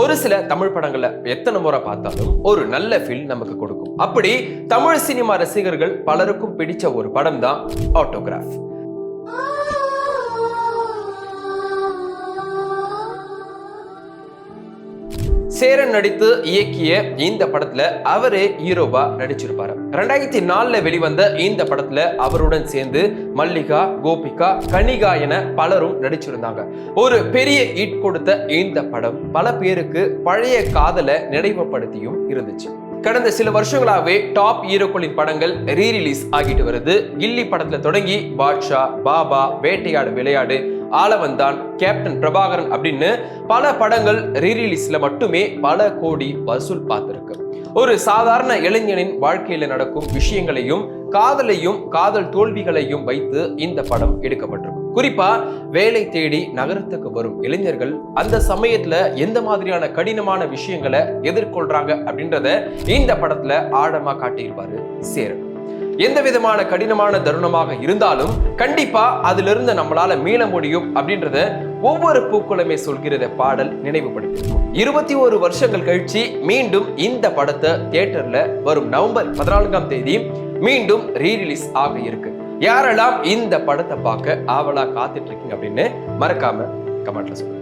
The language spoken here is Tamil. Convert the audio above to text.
ஒரு சில தமிழ் படங்களை எத்தனை முறை பார்த்தாலும் ஒரு நல்ல ஃபீல் நமக்கு கொடுக்கும். அப்படி தமிழ் சினிமா ரசிகர்கள் பலருக்கும் பிடிச்ச ஒரு படம் தான் ஆட்டோகிராஃப் சேரன் நடித்து இயக்கிய இந்த படத்துல அவரே ஹீரோவா நடிச்சிருப்பாரு. ரெண்டாயிரத்தி நாலுல வெளிவந்த இந்த படத்துல அவருடன் சேர்ந்து மல்லிகா கோபிகா கனிகா என பலரும் நடிச்சிருந்தாங்க. ஒரு பெரிய ஹிட் கொடுத்த இந்த படம் பல பேருக்கு பழைய காதலை நினைவுபடுத்தியும் இருந்துச்சு. கடந்த சில வருஷங்களாகவே டாப் ஹீரோக்களின் படங்கள் ரீ ரிலீஸ் ஆகிட்டு வருது. கில்லி படத்துல தொடங்கி பாட்ஷா பாபா வேட்டையாடு விளையாடு ஆலவந்தான் கேப்டன் பிரபாகரன் அப்படின்னு பல படங்கள் ரீரிலீஸ்ல மட்டுமே பல கோடி வசூல் பார்த்திருக்கு. ஒரு சாதாரண இளைஞனின் வாழ்க்கையில நடக்கும் விஷயங்களையும் காதலையும் காதல் தோல்விகளையும் வைத்து இந்த படம் எடுக்கப்பட்டிருக்கு. குறிப்பா வேலை தேடி நகரத்துக்கு வரும் இளைஞர்கள் அந்த சமயத்துல எந்த மாதிரியான கடினமான விஷயங்களை எதிர்கொள்றாங்க அப்படின்றத இந்த படத்துல ஆழமா காட்டியிருப்பாரு சேரன். எந்த விதமான கடினமான தருணமாக இருந்தாலும் கண்டிப்பா அதிலிருந்து நம்மளால மீள முடியும் அப்படின்றத ஒவ்வொரு பூக்குளமே சொல்கிறத பாடல் நினைவுபடுத்திருக்கும் இருபத்தி ஒரு வருஷங்கள் கழிச்சு மீண்டும் இந்த படத்தை தியேட்டர்ல வரும் நவம்பர் பதினான்காம் தேதி மீண்டும் ரீரிலீஸ் ஆக இருக்கு. யாரெல்லாம் இந்த படத்தை பார்க்க ஆவலா காத்துட்டு இருக்கீங்க அப்படின்னு மறக்காம கமெண்ட்ல சொல்லுங்க.